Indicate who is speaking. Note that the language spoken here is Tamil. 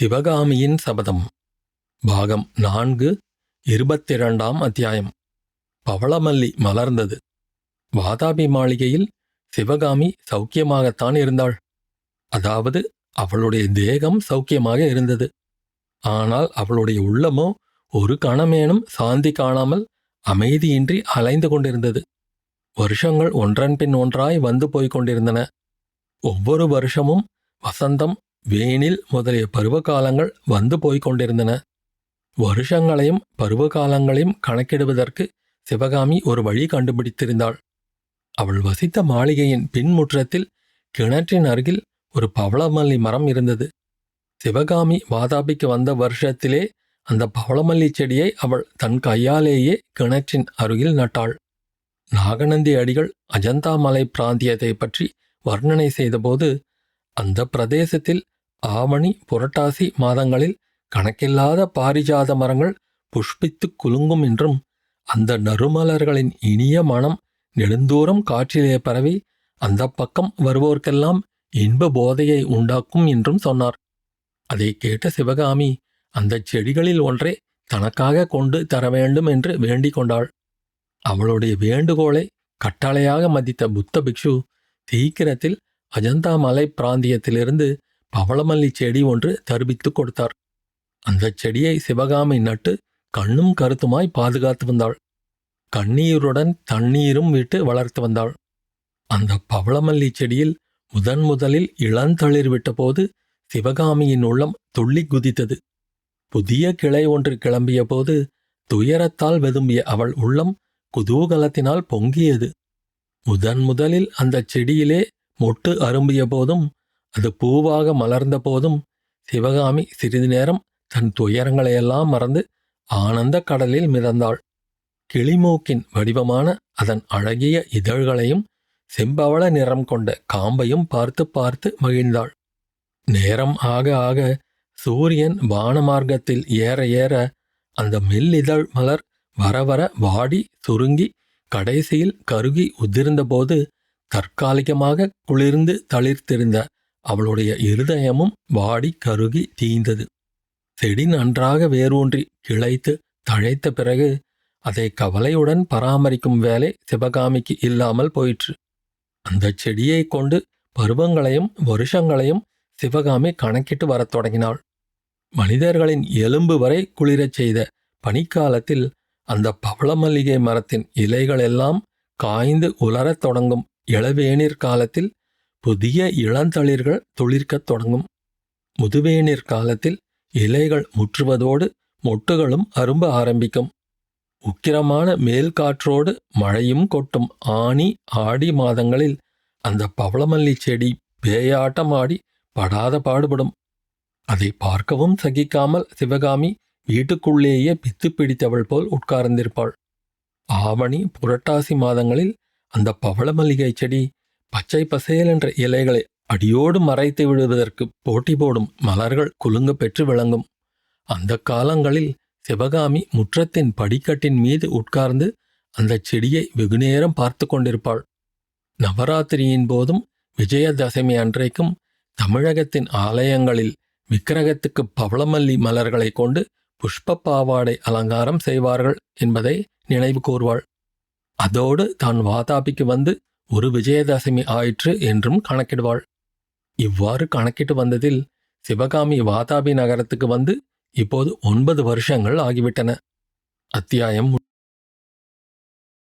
Speaker 1: சிவகாமியின் சபதம். பாகம் நான்கு இருபத்திரண்டாம் அத்தியாயம். பவளமல்லி மலர்ந்தது. வாதாபி மாளிகையில் சிவகாமி சௌக்கியமாகத்தான் இருந்தாள். அதாவது அவளுடைய தேகம் சௌக்கியமாக இருந்தது. ஆனால் அவளுடைய உள்ளமோ ஒரு கணமேனும் சாந்தி காணாமல் அமைதியின்றி அலைந்து கொண்டிருந்தது. வருஷங்கள் ஒன்றன் பின் ஒன்றாய் வந்து போய்க் கொண்டிருந்தன. ஒவ்வொரு வருஷமும் வசந்தம் வேனில் முதலிய பருவகாலங்கள் வந்து போய்க் கொண்டிருந்தன வருஷங்களையும் பருவகாலங்களையும் கணக்கிடுவதற்கு சிவகாமி ஒரு வழி கண்டுபிடித்திருந்தாள். அவள் வசித்த மாளிகையின் பின்முற்றத்தில் கிணற்றின் அருகில் ஒரு பவளமல்லி மரம் இருந்தது. சிவகாமி வாதாபிக்கு வந்த வருஷத்திலே அந்த பவளமல்லி செடியை அவள் தன் கையாலேயே கிணற்றின் அருகில் நட்டாள். நாகநந்தி அடிகள் அஜந்தா மலை பிராந்தியத்தை பற்றி வர்ணனை செய்தபோது அந்த பிரதேசத்தில் ஆவணி புரட்டாசி மாதங்களில் கணக்கில்லாத பாரிஜாத மரங்கள் புஷ்பித்துக் குலுங்கும் என்றும் அந்த நறுமலர்களின் இனிய மனம் நெடுந்தூரம் காற்றிலே பரவி அந்த பக்கம் வருவோர்க்கெல்லாம் இன்ப போதையை உண்டாக்கும் என்றும் சொன்னார். அதை கேட்ட சிவகாமி அந்தச் செடிகளில் ஒன்றை தனக்காக கொண்டு தர வேண்டும் என்று வேண்டிக் கொண்டாள். அவளுடைய வேண்டுகோளை கட்டளையாக மதித்த புத்த பிக்ஷு சீக்கிரத்தில் அஜந்தா மலை பிராந்தியத்திலிருந்து பவளமல்லி செடி ஒன்று தருவித்துக் கொடுத்தார். அந்தச் செடியை சிவகாமி நட்டு கண்ணும் கருத்துமாய் பாதுகாத்து வந்தாள். கண்ணீருடன் தண்ணீரும் விட்டு வளர்த்து வந்தாள். அந்த பவளமல்லி செடியில் முதன் முதலில் இளந்தளிர் விட்டபோது சிவகாமியின் உள்ளம் துள்ளி குதித்தது. புதிய கிளை ஒன்று கிளம்பிய போது துயரத்தால் வெதும்பிய அவள் உள்ளம் குதூகலத்தினால் பொங்கியது. முதன் முதலில் அந்தச் செடியிலே மொட்டு அரும்பிய போதும் அது பூவாக மலர்ந்த போதும் சிவகாமி சிறிது நேரம் தன் துயரங்களையெல்லாம் மறந்து ஆனந்த கடலில் மிதந்தாள். கிளிமூக்கின் வடிவமான அதன் அழகிய இதழ்களையும் செம்பவள நிறம் கொண்ட காம்பையும் பார்த்து பார்த்து மகிழ்ந்தாள். நேரம் ஆக ஆக சூரியன் வானமார்க்கத்தில் ஏற ஏற அந்த மெல்லிதழ் மலர் வர வர வாடி சுருங்கி கடைசியில் கருகி உதிர்ந்தபோது தற்காலிகமாக குளிர்ந்து தளிர்த்திருந்த அவளுடைய இருதயமும் வாடி கருகி தீந்தது. செடி நன்றாக வேரூன்றி கிளைத்து தழைத்த பிறகு அதை கவலையுடன் பராமரிக்கும் வேலை சிவகாமிக்கு இல்லாமல் போயிற்று. அந்தச் செடியை கொண்டு பருவங்களையும் வருஷங்களையும் சிவகாமி கணக்கிட்டு வரத் தொடங்கினாள். மனிதர்களின் எலும்பு வரை குளிரச் செய்த பனிக்காலத்தில் அந்த பவளமல்லிகை மரத்தின் இலைகளெல்லாம் காய்ந்து உலரத் தொடங்கும் இளவேநீர் காலத்தில் புதிய இளந்தளிர்கள் துளிர்க்கத் தொடங்கும். முதுவேநீர் காலத்தில் இலைகள் முற்றுவதோடு மொட்டுகளும் அரும்ப ஆரம்பிக்கும். உக்கிரமான மேல் காற்றோடு மழையும் கொட்டும் ஆனி ஆடி மாதங்களில் அந்த பவளமல்லி செடி பேயாட்டமாடி படாத பாடுபடும். அதை பார்க்கவும் சகிக்காமல் சிவகாமி வீட்டுக்குள்ளேயே பித்து பிடித்தவள் போல் உட்கார்ந்திருப்பாள். ஆவணி புரட்டாசி மாதங்களில் அந்த பவளமல்லிகை செடி பச்சை பசேல் என்ற இலைகளை அடியோடு மறைத்து விடுவதற்கு போட்டி போடும் மலர்கள் குலுங்க பெற்று விளங்கும். அந்த காலங்களில் சிவகாமி முற்றத்தின் படிக்கட்டின் மீது உட்கார்ந்து அந்த செடியை வெகுநேரம் பார்த்து கொண்டிருப்பாள். நவராத்திரியின் போதும் விஜயதசமி அன்றைக்கும் தமிழகத்தின் ஆலயங்களில் விக்கிரகத்துக்கு பவளமல்லி மலர்களை கொண்டு புஷ்ப பாவாடை அலங்காரம் செய்வார்கள் என்பதை நினைவு கூர்வாள். அதோடு தான் வாதாபிக்கு வந்து ஒரு விஜயதசமி ஆயிற்று என்றும் கணக்கிடுவாள். இவ்வாறு கணக்கிட்டு வந்ததில் சிவகாமி வாதாபி நகரத்துக்கு வந்து இப்போது ஒன்பது வருஷங்கள் ஆகிவிட்டன. அத்தியாயம்